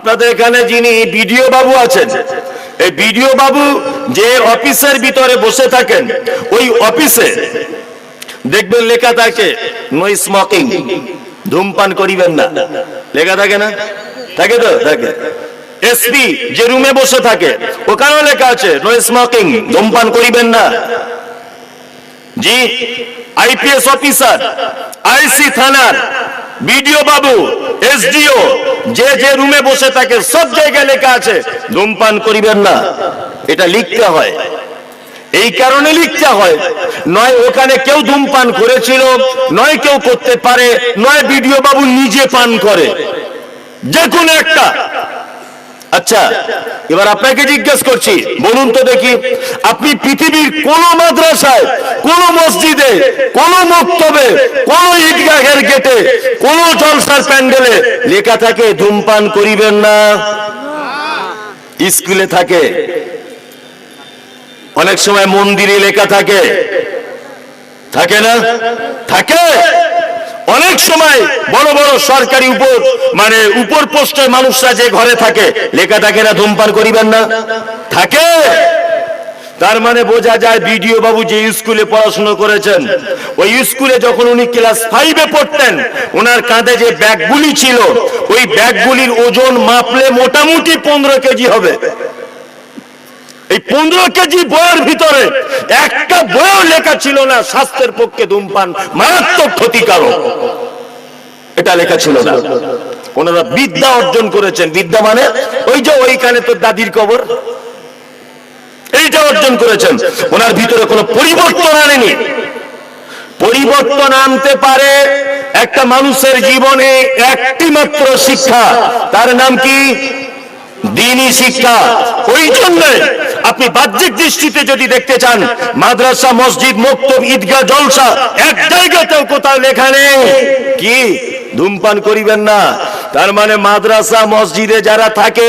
আপনাদের এখানে যিনি বিডিও বাবু আছেন, এই বিডিও বাবু যে অফিসের ভিতরে বসে থাকেন, ওই অফিসে দেখবেন লেখা থাকে নো স্মোকিং ধূমপান করিবেন না। লেখা থাকে না? থাকে তো? থাকে। এসপি যে রুমে বসে থাকে, ওখানেও লেখা আছে নো স্মোকিং ধূমপান করিবেন না। জি, আইপিএস অফিসার, আইসি থানার বিডিও বাবু, এসডিও, যে যে রুমে বসে থাকে, সব জায়গায় লেখা আছে, ধূমপান করিবেন না। এটা লিখতে হয়। এই কারণে লিখতে হয়। নয়, ওখানে কেউ ধূমপান করেছিল, নয় কেউ করতে পারে, নয় বিডিও বাবু নিজে পান করে। যে কোনো একটা। আচ্ছা এবার আপনাকে জিজ্ঞেস করছি, বলুন তো দেখি, আপনি পৃথিবীর কোন মাদ্রাসায়, কোন মসজিদে, কোন মক্তবে, কোন ঈদগাহের গেটে, কোন জলসার প্যান্ডেলে লেখা থাকে, ধূমপান করিবেন না? স্কুলে থাকে। অনেক সময় মন্দিরে লেখা থাকে। থাকে না? থাকে। অনেক সময় বড় বড় সরকারি উপর মানে উপর পোস্টের মানুষরা যে ঘরে থাকে, লেখা থাকে না, ধূমপান করিবেন না। থাকে। তার মানে বোঝা যায় বিডিও বাবু যে স্কুলে পড়াশোনা করেছেন, ওই স্কুলে যখন উনি ক্লাস ফাইভে পড়তেন, ওনার কাঁধে যে ব্যাগগুলি ছিল, ওই ব্যাগগুলির ওজন মাপলে মোটামুটি পনেরো কেজি হবে। এই পনেরো কেজি বইয়ের ভিতরে একটা বইও লেখা ছিল না, স্বাস্থ্যের পক্ষে ধূমপান, মারাত্মক ক্ষতিকারক। এটা লেখা ছিল না। ওনারা বিদ্যা অর্জন করেছেন। বিদ্যা মানে ওই যে ওইখানে তোর দাদির কবর। এইটা অর্জন করেছেন। ওনার ভিতরে কোনো পরিবর্তন আনেনি। পরিবর্তন আনতে পারে একটা মানুষের জীবনে একটি মাত্র শিক্ষা। তার নাম কি? দিনই শিক্ষা। ওই জন্য আপনি বাহ্যিক দৃষ্টিতে যদি দেখতে চান, মাদ্রাসা, মসজিদ, মক্তব, ঈদগাহ, জলসা, এক জায়গাতেও কোথাও লেখা নেই। কি? ধূমপান করিবেন না। তার মানে মাদ্রাসা, মসজিদে যারা থাকে,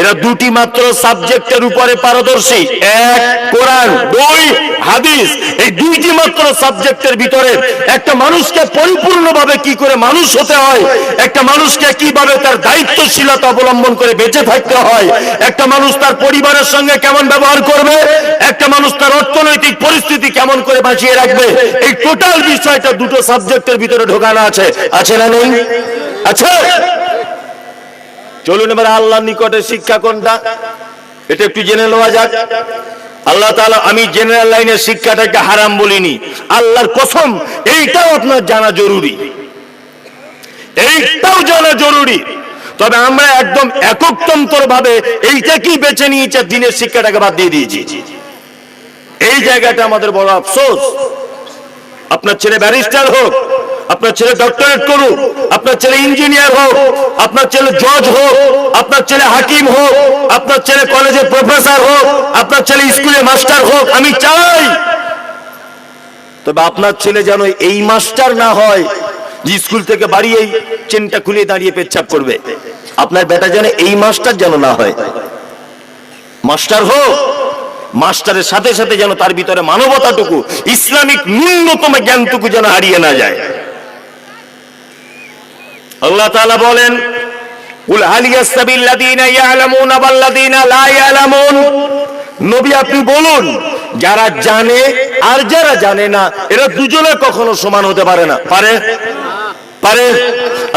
এরা দুটি মাত্র সাবজেক্টের উপরে পারদর্শী। এক কোরআন, দুই হাদিস। এই দুইটি মাত্র সাবজেক্টের ভিতরে একটা মানুষকে পরিপূর্ণভাবে কি করে মানুষ হতে হয়, একটা মানুষকে কীভাবে তার দায়িত্বশীলতা অবলম্বন করে বেঁচে থাকতে হয়, একটা মানুষ তার পরিবারের সঙ্গে কেমন ব্যবহার করবে, একটা মানুষ তার অর্থনৈতিক পরিস্থিতি কেমন করে বাঁচিয়ে রাখবে, এই টোটাল বিষয়টা দুটো সাবজেক্টের ভিতরে ঢোকানো আছে। আছে না নেই? আছে? চলুন এবার আল্লাহর নিকটে শিক্ষা কোনটা? এটা একটু জেনে নেওয়া যাক। আল্লাহ তাআলা, আমি জেনারেল লাইনের শিক্ষাটাকে হারাম বলিনি। আল্লাহর কসম, এইটাও আপনার জানা জরুরি। এইটাও জানা জরুরি। তবে আমরা একদম এককতন্ত্র ভাবে এইটাকেই বেছে নিয়েছে দিনের শিক্ষাটাকে বাদ দিয়ে দিয়েছি। এই জায়গাটা আমাদের বড় আফসোস। আপনার ছেলে ব্যারিস্টার হোক আপনার ছেলে ডক্টরেট করুক, আপনার ছেলে ইঞ্জিনিয়ার হোক, আপনার ছেলে জজ হোক, আপনার ছেলে হাকিম হোক, আপনার ছেলে কলেজের প্রফেসর হোক, আপনার ছেলে স্কুলে মাস্টার হোক, আমি চাই। তবে আপনার ছেলে যেন এই মাস্টার না হয়, যে স্কুল থেকে বাড়ি এই চেনটা খুলে দাঁড়িয়ে পেচ্ছাপ করবে। আপনার বেটা যেন এই মাস্টার যেন না হয়। মাস্টার হোক মাস্টারের সাথে সাথে যেন তার ভিতরে মানবতাটুকু, ইসলামিক ন্যূনতম জ্ঞানটুকু যেন হারিয়ে না যায়। আল্লাহ তাআলা বলেন, কুল হাল ইয়াস্তাবিল্লাযীনা ইয়ালামুনা ওয়াল্লাযীনা লা ইয়ালামুন? নবী, আপনি বলুন, যারা জানে আর যারা জানে না, এরা দুজনে কখনো সমান হতে পারে না। পারে? পারে?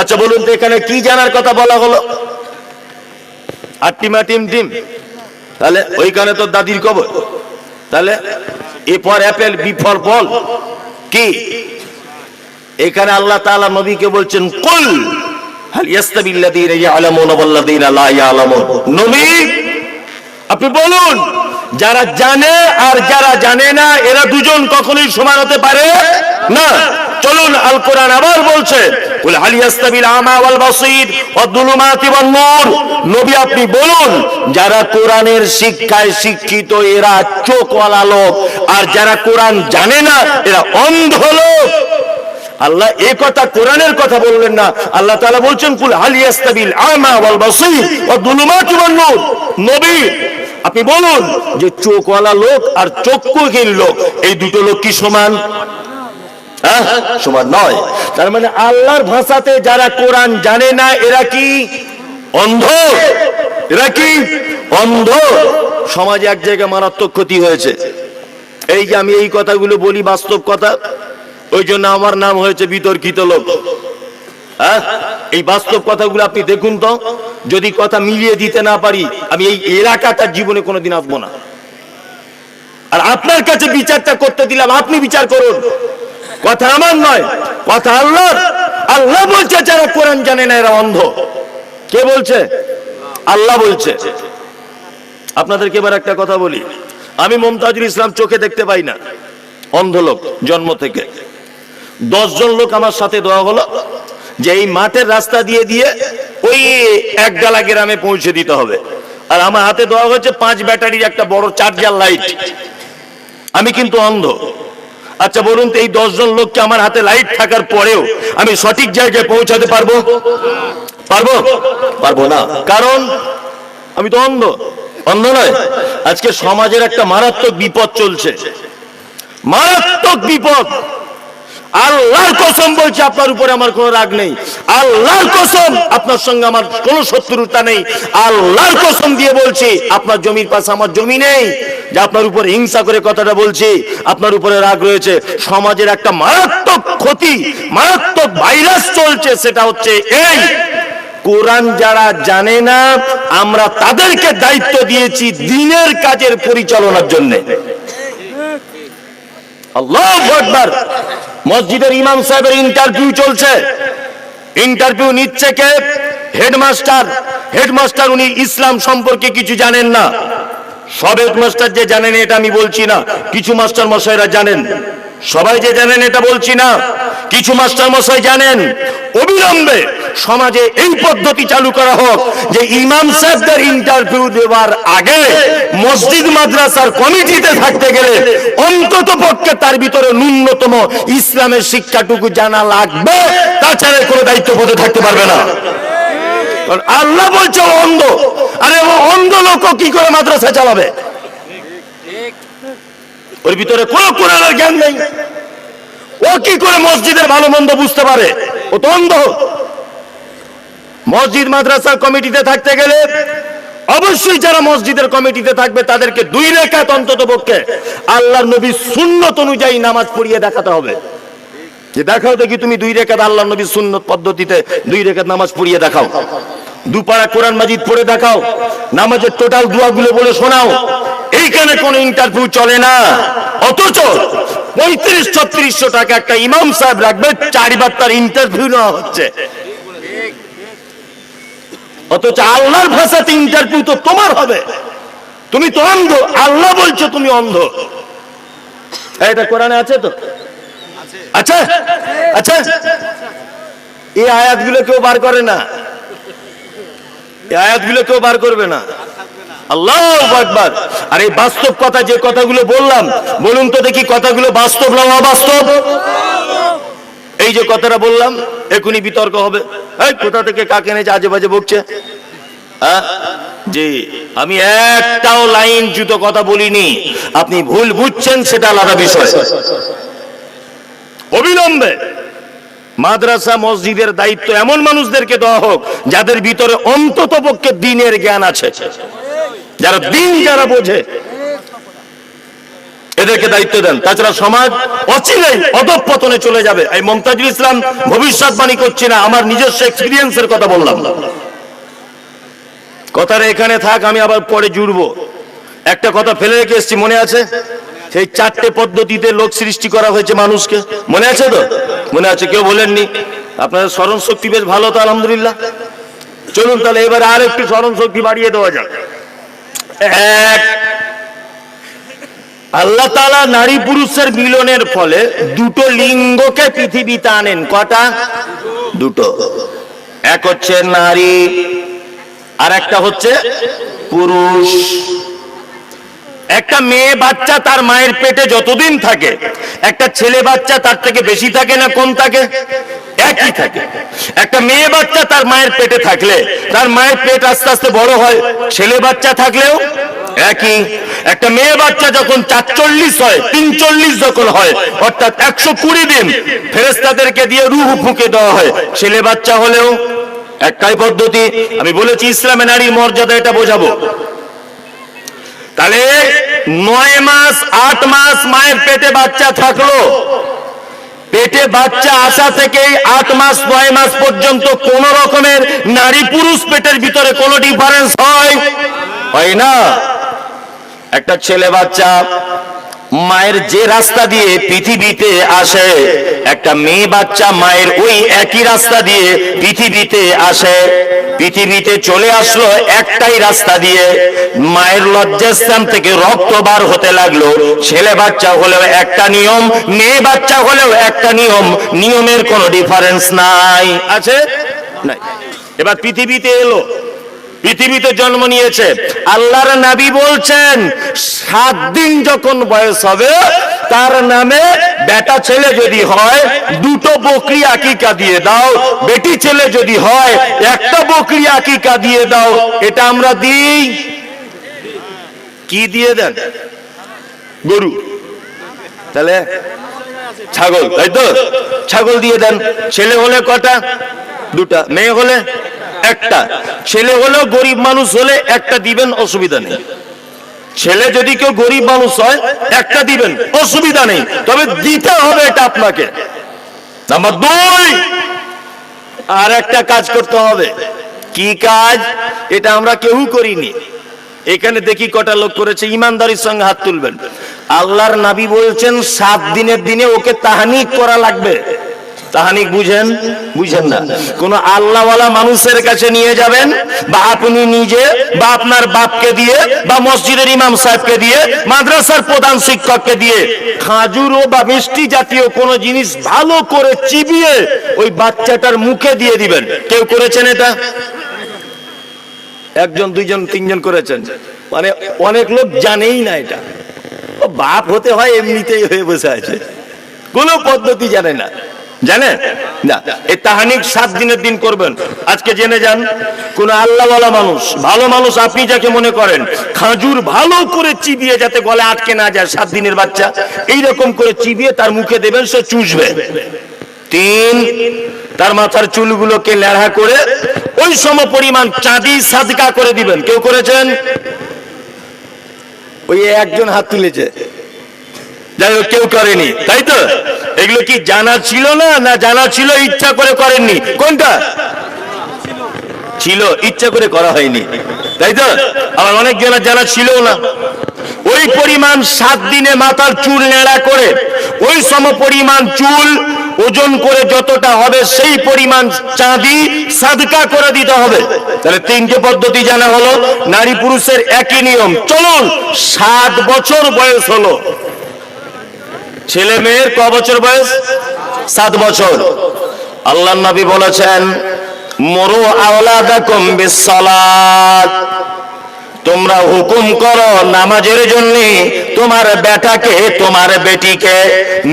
আচ্ছা বলুন তো এখানে কি জানার কথা বলা হলো? আর টিমা টিম টিম তাহলে ওইখানে তো দাদির কবর। তাহলে A for apple, B for ball কি? এখানে আল্লাহ তাআলা নবীকে বলছেন, কুল হাল ইয়াস্তাবিল্লাযীনা ইয়ালামুনা ওয়াল্লাযীনা লা ইয়ালামুন নবী আপনি বলুন, যারা জানে আর যারা জানে না, এরা দুজন কখনোই সমান হতে পারে? না। চলুন আল কোরআন আবার বলছে, কুল হাল ইয়াস্তাবিল আমা ওয়াল বাসীর দুলুমাতি ওয়ান নূর। নবী, আপনি বলুন, যারা কোরআনের শিক্ষায় শিক্ষিত, এরা চোখওয়ালা লোক, আর যারা কোরআন জানে না, এরা অন্ধ লোক। আল্লাহ এ কথা কোরআনের কথা বললেন না। আল্লাহ তাআলা বলছেন, কুল হাল ইয়াস্তাবিল আমা ওয়াল বাসীর ওয়ান নূর। নবী, আপনি বলুন যে চোখওয়ালা লোক আর চক্ষুহীন লোক, এই দুটো লোক কি সমান? হ্যাঁ? সমান নয়। তার মানে আল্লাহর ভাষাতে যারা কোরআন জানে না, এরা কি? অন্ধ। এরা কি? অন্ধ। সমাজে এক জায়গায় মারাত্মক ক্ষতি হয়েছে। এই যে আমি এই কথাগুলো বলি, বাস্তব কথা ওই জন্য আমার নাম হয়েছে বিতর্কিত লোক। হ্যাঁ? এই বাস্তব কথাগুলো আপনি দেখুন তো। যদি কথা মিলিয়ে দিতে না পারি, আমি এই জীবনে কোনোদিন আসব না। আর আপনার কাছে বিচারটা করতে দিলাম, আপনি বিচার করুন। কথা আমার নয়, কথা আল্লাহ বলছে, যারা কোরআন জানে না এরা অন্ধ। কে বলছে? আল্লাহ বলছে। আপনাদেরকে এবার একটা কথা বলি। আমি মমতাজুল ইসলাম চোখে দেখতে পাই না। অন্ধ লোক, জন্ম থেকে। দশজন লোক আমার সাথে দেওয়া হলো যে এই মাঠের রাস্তা দিয়ে দিয়ে ওই এক গালা গ্রামে পৌঁছে দিতে হবে। আর আমার হাতে দেওয়া হয়েছে পাঁচ ব্যাটারির একটা বড় চার্জার লাইট। আমি কিন্তু অন্ধ। আচ্ছা বলুন তো এই দশজন লোককে আমার হাতে লাইট থাকার পরেও আমি সঠিক জায়গায় পৌঁছাতে পারব? পারব? পারব না। কারণ আমি তো অন্ধ। অন্ধ নয়। আজকে সমাজের একটা মারাত্মক বিপদ চলছে। মারাত্মক বিপদ। আল্লাহর কসম বলছে, আপনার উপরে আমার কোনো রাগ নেই। আল্লাহর কসম, আপনার সঙ্গে আমার কোনো শত্রুতা নেই। আল্লাহর কসম দিয়ে বলছি, আপনার জমির পাশে আমার জমি নেই। যে আপনার উপরে হিংসা করে কথাটা বলছি, আপনার উপরে রাগ রয়েছে। সমাজের একটা মারাত্মক ক্ষতি, মারাত্মক ভাইরাস চলছে, সেটা হচ্ছে এই। কোরআন যারা জানে না, আমরা তাদেরকে দায়িত্ব দিয়েছি দিনের কাজের পরিচালনার জন্য। মসজিদের ইমাম সাহেবের ইন্টারভিউ চলছে। ইন্টারভিউ নিচ্ছে কে? হেডমাস্টার হেডমাস্টার উনি ইসলাম সম্পর্কে কিছু জানেন না। সব হেডমাস্টার যে জানেন এটা আমি বলছি না। কিছু মাস্টার মশাইরা জানেন। সবাই যে জানেন এটা বলছি না। কিছু মাস্টার মশাই জানেন। অবিলম্বে সমাজে এই পদ্ধতি চালু করা হোক যে ইমাম সাহেবদের ইন্টারভিউ দেওয়ার আগে মসজিদ, মাদ্রাসার কমিটিতে থাকতে গেলে অন্তত পক্ষে তার ভিতরে ন্যূনতম ইসলামের শিক্ষাটুকু জানা লাগবে, তাছাড়া কোনো দায়িত্ব পদে থাকতে পারবে না। আল্লাহ বলছে অন্ধ। আরে ও অন্ধ লোক কি করে মাদ্রাসা চালাবে? ওর ভিতরে কোনো কোরআনের জ্ঞান নেই। ও কি করে মসজিদের ভালো মন্দ বুঝতে পারে? ও তো অন্ধ। মসজিদ মাদ্রাসার কমিটিতে থাকতে গেলে অবশ্যই যারা মসজিদের কমিটিতে থাকবে, তাদেরকে দুই রেখাত অন্তত পক্ষে আল্লাহ নবী সুন্নত অনুযায়ী নামাজ পড়িয়ে দেখাতে হবে। যে দেখাও দেখি তুমি দুই রেখাত আল্লাহ নবী সুন্নত পদ্ধতিতে দুই রেখাত নামাজ পড়িয়ে দেখাও। দুপাড়া কোরআন মাজিদ পড়ে দেখাও, নামাজের টোটাল দোয়াগুলো বলে শোনাও। এইখানে কোনো ইন্টারভিউ চলে না। অথচ পঁয়ত্রিশ ছত্রিশশো টাকা একটা ইমাম সাহেব রাখবে, চারবার তার ইন্টারভিউ নেওয়া হচ্ছে। অথচ আল্লাহর ভাষাতে ইন্টারভিউ তো তোমার হবে। তুমি তো অন্ধ, আল্লাহ বলছো তুমি অন্ধ। এটা কোরআনে আছে তো? আচ্ছা আচ্ছা এই আয়াতগুলো কেউ বার করে না। এই আয়াতগুলো কেউ বার করবে না। আল্লাহ আকবার। আর এই বাস্তব কথা যে কথাগুলো বললাম, বলুন তো দেখি কথাগুলো বাস্তব না অবাস্তব? এই যে কথাটা বললাম এখনই বিতর্ক হবে। এই, কোথা থেকে কাকে এনেছে? আজে বাজে বকছে। হ্যাঁ? আমি একটাও লাইন জুতো কথা বলিনি। আপনি ভুল বুঝছেন, সেটা আলাদা বিষয়। অবিলম্বে মাদ্রাসা, মসজিদের দায়িত্ব এমন মানুষদেরকে দেওয়া হোক, যাদের ভিতরে অন্তত পক্ষে দিনের জ্ঞান আছে। যারা দিন যারা বোঝে এদেরকে দায়িত্ব দেন। তাছাড়া সমাজ অচিরেই অধঃপতনে চলে যাবে। এই মমতাজুল ইসলাম ভবিষ্যৎবাণী করছি না, আমার নিজস্ব এক্সপিরিয়েন্সের কথা বললাম। কথাটা এখানে থাক, আমি আবার পরে জুড়বো। একটা কথা ফেলে রেখে এসছি, মনে আছে? সেই চারটে পদ্ধতিতে লোক সৃষ্টি করা হয়েছে মানুষকে। মনে আছে তো? মনে আছে, কেউ বলেননি? আপনাদের স্মরণ শক্তি বেশ ভালো তো, আলহামদুলিল্লাহ। চলুন তাহলে এবারে আর একটু স্মরণ শক্তি বাড়িয়ে দেওয়া যাক। এক আল্লাহ তালা নারী পুরুষের মিলনের ফলে দুটো লিঙ্গকে পৃথিবীতে আনেন। কটা? দুটো। এক হচ্ছে নারী আর একটা হচ্ছে পুরুষ। একটা মেয়ে বাচ্চা তার মায়ের পেটে যতদিন থাকে, একটা ছেলে বাচ্চা তার থেকে বেশি থাকে না কম থাকে? একই থাকে। একটা মেয়ে বাচ্চা তার মায়ের পেটে থাকলে, তার মায়ের পেট আস্তে আস্তে বড় হয়, ছেলে বাচ্চা থাকলেও একই একটা মেয়ে বাচ্চা যখন চারচল্লিশ হয়, তিনচল্লিশ যখন হয়, অর্থাৎ একশো কুড়ি দিন ফেরেস্তাদেরকে দিয়ে রুহ ফুঁকে দেওয়া হয়। ছেলে বাচ্চা হলেও একটাই পদ্ধতি, আমি বলেছি ইসলামে নারীর মর্যাদা, এটা বোঝাবো। তাহলে নয় মাস, আট মাস মায়ের পেটে বাচ্চা থাকল। পেটে বাচ্চা আসা থেকে আট মাস, নয় মাস পর্যন্ত কোন রকমের নারী পুরুষ পেটের ভিতরে কোনো ডিফারেন্স হয়? হয় না। একটা ছেলে বাচ্চা, মায়ের যে রাস্তা দিয়ে পৃথিবীতে আসে, একটা মেয়ে বাচ্চা মায়ের ওই একই রাস্তা দিয়ে পৃথিবীতে আসে। পৃথিবীতে চলে আসলো একটাই রাস্তা দিয়ে। মায়ের লজ্জাস্থান থেকে রক্ত বার হতে লাগল। ছেলে বাচ্চা হলেও একটা নিয়ম, মেয়ে বাচ্চা হলেও একটা নিয়ম। নিয়মের কোনো ডিফারেন্স নাই। আছে? নাই। এবার পৃথিবীতে এলো। পৃথিবীতে জন্ম নিয়েছে। আল্লাহর নাবি বলছেন, সাত দিন যখন বয়স হবে, তার নামে বেটা ছেলে যদি হয়, দুটো বকরি আকিকা দিয়ে দাও। বেটি ছেলে যদি হয়, একটা বকরি আকিকা দিয়ে দাও। এটা আমরা দিই। কি দিয়ে দেন? গরু। তাহলে ছাগল, তাই তো? ছাগল দিয়ে দেন। ছেলে হলে কটা? দুটা। মেয়ে হলে? একটা। ছেলে হলেও গরিব মানুষ হলে একটা দিবেন, অসুবিধা নেই। ছেলে যদি কেউ গরিব মানুষ হয়, একটা দিবেন, অসুবিধা নেই। তবে দিতে হবে এটা আপনাকে। নাম্বার দুই, আর একটা কাজ করতে হবে। কি কাজ? এটা আমরা কেউ করিনি। এখানে দেখি কটা লোক করেছে, ইমানদারির সঙ্গে হাত তুলবেন। আল্লাহর নাবি বলছেন, সাত দিনের দিনে ওকে তাহানি করা লাগবে। তাহানিক বুঝেন? বুঝেন না। কোন আল্লাহওয়ালা মানুষের কাছে নিয়ে যাবেন বা আপনি নিজে বা আপনার বাপকে দিয়ে বা মসজিদের ইমাম সাহেবকে দিয়ে, মাদ্রাসার প্রধান শিক্ষককে দিয়ে খাজুরো বা মিষ্টি জাতীয় কোন জিনিস ভালো করে চিবিয়ে ওই বাচ্চাটার মুখে দিয়ে দিবেন। কেউ করেছেন এটা? একজন, দুইজন, তিনজন করেছেন। মানে অনেক লোক জানেই না এটা। বাপ হতে হয় এমনিতেই হয়ে বসে আছে। কোন পদ্ধতি জানে না। জানে না, এই তাহানিক সাত দিনের দিন করবেন। আজকে জেনে যান, কোন আল্লাহওয়ালা মানুষ, ভালো মানুষ আপনি যাকে মনে করেন, খাজুর ভালো করে চিবিয়ে যাতে গলে আটকে না যায় সাত দিনের বাচ্চা এই রকম করে চিবিয়ে তার মুখে দেবেন, সে চুষবে। তিন, তার মাথার চুলগুলোকে লেড়া করে ওই সম পরিমাণ চাঁদি সাদকা করে দিবেন। কেউ করেছেন? ওই একজন হাত তুলেছে। যাই হোক, কেউ করেনি, তাই তো? এগুলো কি জানা ছিল না না জানা ছিল, ইচ্ছা করে করেননি? কোনটা? ছিল, ইচ্ছা করে করা হয়নি, তাই তো? আবার অনেক জনের জানা ছিল না। ওই পরিমাণ সাত দিনে মাথার চুল নেড়া করে, ওই সম পরিমাণ চুল ওজন করে যতটা হবে, সেই পরিমাণ চাঁদি সাদকা করে দিতে হবে। তাহলে তিনটে পদ্ধতি জানা হলো, নারী পুরুষের একই নিয়ম। চলুন, সাত বছর বয়স হলো। ছেলে মেয়ের ক বছর বয়স? সাত বছর। আল্লাহ নবী বলেছেন মরু আওলাদাকুম বিসসালাত তোমরা হুকুম করো নামাজের জন্য, তোমার বেটাকে, তোমার বেটিকে।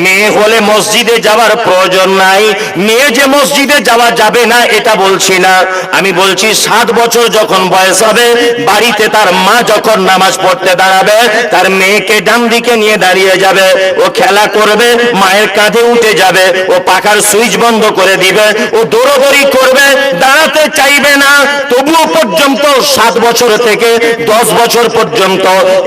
মেয়ে হলে মসজিদে যাওয়ার প্রয়োজন নাই, মেয়ে যে মসজিদে যাওয়া যাবে না, এটা বলছি না। আমি বলছি, সাত বছর যখন বয়স হবে, বাড়িতে তার মা যখন নামাজ পড়তে দাঁড়াবে, তার মেয়েকে ডান দিকে নিয়ে দাঁড়িয়ে যাবে। ও খেলা করবে, মায়ের কাঁধে উঠে যাবে, ও পাখার সুইচ বন্ধ করে দিবে, ও দৌড়গড়ি করবে, দাঁড়াতে চাইবে না। তবুও পর্যন্ত সাত বছর থেকে দশ বছর পর্যন্ত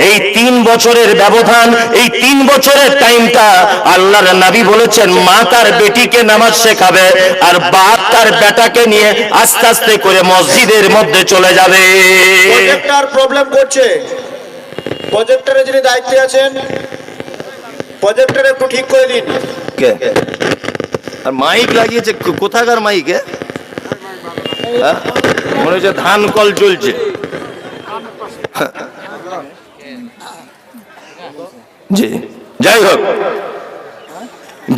এই তিন বছরের ব্যবধান এই তিন বছরের টাইমটা আল্লাহর নাবি বলেছেন মা তার বেটিকে নামাজ শেখাবে আর বাপ তার বেটাকে নিয়ে আস্তে আস্তে করে মসজিদের মধ্যে চলে যাবে। প্রজেক্টর প্রবলেম করছে। প্রজেক্টরে যিনি দায়িত্বে আছেন প্রজেক্টর একটু ঠিক করে দিন। কে? আর মাইক লাগিয়েছে কোথাকার মাইকে মনে হচ্ছে ধান কল চলছে। জি। যাই হোক।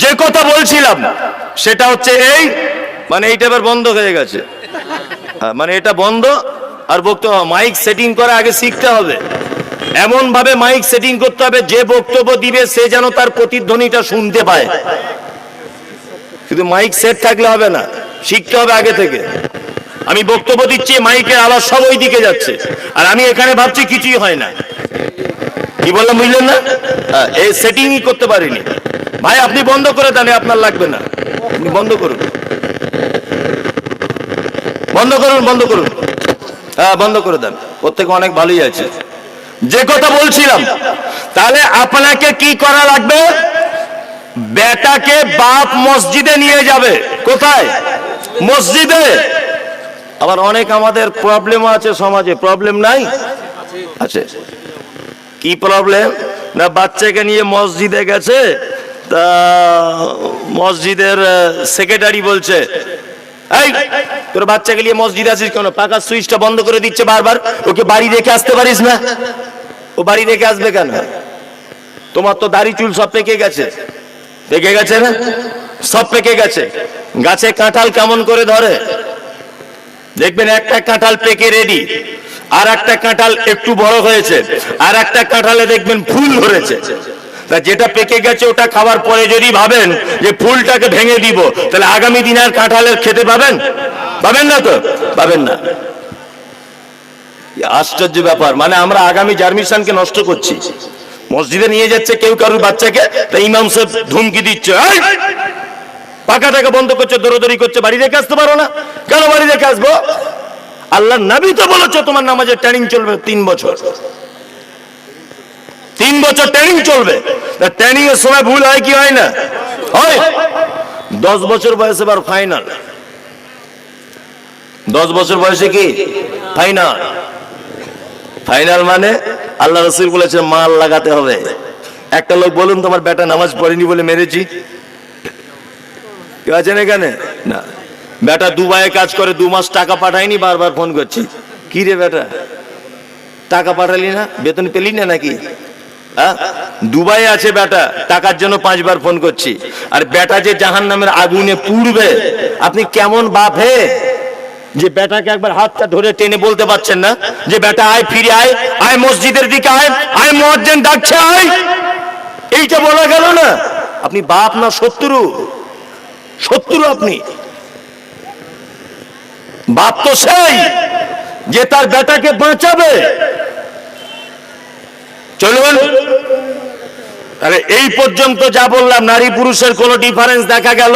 যে কথা বলছিলাম সেটা হচ্ছে এই মানে এইটা এবার বন্ধ হয়ে গেছে। হ্যাঁ, মানে এটা বন্ধ আর বক্তব্য মাইক সেটিং করা আগে শিখতে হবে। এমন ভাবে মাইক সেটিং করতে হবে যে বক্তব্য দিবে সে যেন তার প্রতিধ্বনিটা শুনতে পায়। শুধু মাইক সেট থাকলে হবে না শিখতে হবে আগে থেকে। আমি বক্তব্য দিচ্ছি, মাইকের আওয়াজ সব ওই দিকে যাচ্ছে। আর আমি এখানে ভাবছি কিছুই হয় না। কি বললাম, বুঝলেন না? এই সেটিংই করতে পারিনি। ভাই, আপনি বন্ধ করে দেন আপনার লাগবে না। আপনি বন্ধ করুন। বন্ধ করুন বন্ধ করুন। হ্যাঁ বন্ধ করে দেন। প্রত্যেকে অনেক ভালোই আছে। যে কথা বলছিলাম, তাহলে আপনাকে কি করা লাগবে? বেটাকে বাপ মসজিদে নিয়ে যাবে। কোথায়? মসজিদে। আবার অনেক আমাদের প্রবলেম আছে সমাজে। প্রবলেম নাই? আছে। কি প্রবলেম না, বাচ্চাকে নিয়ে মসজিদে গেছে, তা মসজিদের সেক্রেটারি বলছে, এই, তোর বাচ্চাকে নিয়ে মসজিদে আসিস কেন? পাকা সুইচটা বন্ধ করে দিচ্ছে বারবার। ওকে বাড়ি রেখে আসতে পারিস না। ও বাড়ি রেখে আসবে কেন? তোমার তো দাড়ি চুল সব পেকে গেছে। পেকে গেছে না? সব পেকে গেছে। গাছে কাঁঠাল কেমন করে ধরে? দেখবেন একটা কাঁঠাল পেকে রেডি আর একটা কাঁঠাল একটু বড় হয়েছে, আর একটা কাঁঠালে দেখবেন ফুল ধরেছে। তা যেটা পেকে গেছে ওটা খাওয়ার পরে যদি ভাবেন যে ফুলটাকে ভেঙে দিব, তাহলে আগামী দিন আর কাঁঠালের খেতে পাবেন? পাবেন না তো? পাবেন না। আশ্চর্য ব্যাপার। মানে আমরা আগামী জার্মিশনকে নষ্ট করছি। মসজিদে নিয়ে যাচ্ছে কেউ কারুর বাচ্চাকে, তা ইমাম সাহেব ধুমকি দিচ্ছে "এই, পাখাটাকে বন্ধ করছে দৌড়দৌড়ি করছে বাড়ি রেখে আসতে পারো না। কেন বাড়ি রেখে আসব? আল্লাহ নবী তো বলেছ তোমার নামাজের ট্রেনিং চলবে তিন বছর। তিন বছর ট্রেনিং চলবে। ট্রেনিং এর সময় ভুল হয় কি হয় না? দশ বছর বয়সে এবার ফাইনাল দশ বছর বয়সে কি? ফাইনাল ফাইনাল মানে আল্লাহ রসুল বলেছে মাল লাগাতে হবে। একটা লোক বলুন তোমার বেটা নামাজ পড়েনি বলে মেরেছি। কেউ আছেন এখানে? না। বেটা দুবাইয়ে কাজ করে, দু মাস টাকা পাঠায়নি বারবার ফোন করছি। কি রে বেটা? টাকা পাঠালি না? বেতন পেলি না নাকি? হ্যাঁ? দুবাই আছে বেটা, টাকার জন্য পাঁচবার ফোন করছি। আর বেটা যে জাহান নামের আগুনে পুড়বে, আপনি কেমন বাপ হে? যে বেটাকে একবার হাতটা ধরে টেনে বলতে পারছেন না? যে বেটা আয়, ফিরে আয় আয় মসজিদের দিকে আয় আয় মহাজ্জেন ডাকছে, আয়। এইটা বলা গেল না। আপনি বাপ না শত্রু? শত্রু আপনি। বাপ তো সেই যে তার বেটাকে বাঁচাবে। চলুন। আরে, এই পর্যন্ত যা বললাম, নারী পুরুষের কোন ডিফারেন্স দেখা গেল?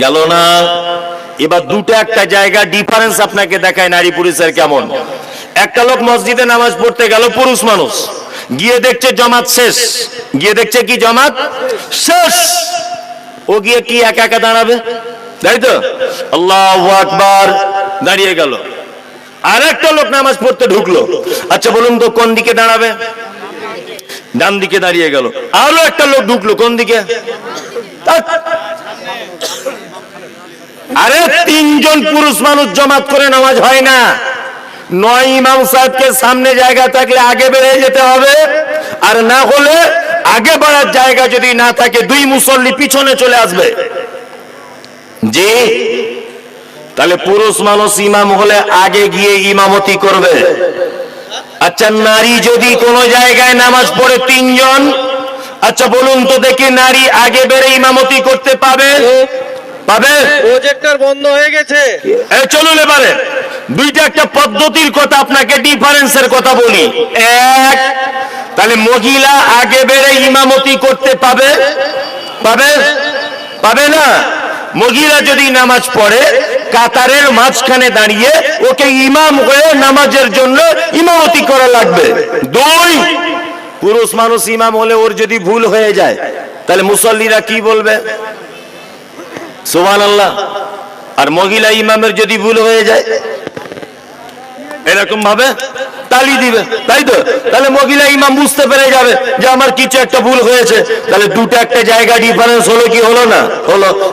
গেল না। এবার দুটো একটা জায়গা ডিফারেন্স আপনাকে দেখায় নারী পুরুষের কেমন। একটা লোক মসজিদে নামাজ পড়তে গেল, পুরুষ মানুষ। গিয়ে দেখছে জমাত শেষ। গিয়ে দেখছে কি জমাত? শেষ। ও গিয়ে কি একা একা দাঁড়াবে? তাই তো? আল্লাহ আকবার। দাঁড়িয়ে গেল। আর একটা লোক নামাজ পড়তে ঢুকলো। আচ্ছা বলুন তো, কোন দিকে দাঁড়াবে? ডান দিকে দাঁড়িয়ে গেল। আরও একটা লোক ঢুকলো, কোন দিকে? আরে, তিনজন পুরুষ মানুষ জমাত করে নামাজ হয় না। নয় ইমাম সাহেবকে সামনে জায়গা থাকলে আগে বেড়ে যেতে হবে। আর না হলে আগে বাড়ার জায়গা যদি না থাকে দুই মুসল্লি পিছনে চলে আসবে। জি। তাহলে পুরুষ মানুষ ইমাম হলে আগে গিয়ে ইমামতি করবে। আচ্ছা নারী যদি কোনো জায়গায় নামাজ পড়ে তিনজন আচ্ছা বলুন তো দেখি নারী আগে বেড়ে ইমামতি করতে পাবে? পাবে? প্রজেক্টর বন্ধ হয়ে গেছে। চলুন এবারে। দুইটা একটা পদ্ধতির কথা আপনাকে ডিফারেন্সের কথা বলি। এক, তাহলে মহিলা আগে বেড়ে ইমামতি করতে পাবে? পাবে? পাবে না? মহিলা যদি নামাজ পড়ে, কাতারের মাঝখানে দাঁড়িয়ে ওকে ইমাম হয়ে নামাজের জন্য ইমামতি করা লাগবে। দুই, পুরুষ মানুষ ইমাম হলে ওর যদি ভুল হয়ে যায়, তাহলে মুসল্লিরা কি বলবে? সুবহান আল্লাহ আর মহিলা ইমামের যদি ভুল হয়ে যায় এরকম ভাবে তালি দিবে, তাই তো? তাহলে মহিলা ইমাম বুঝতে পেরে যাবে যে আমার কিছু একটা ভুল হয়েছে। তাহলে দুটো একটা জায়গা ডিফারেন্স হলো কি হলো না? হলো।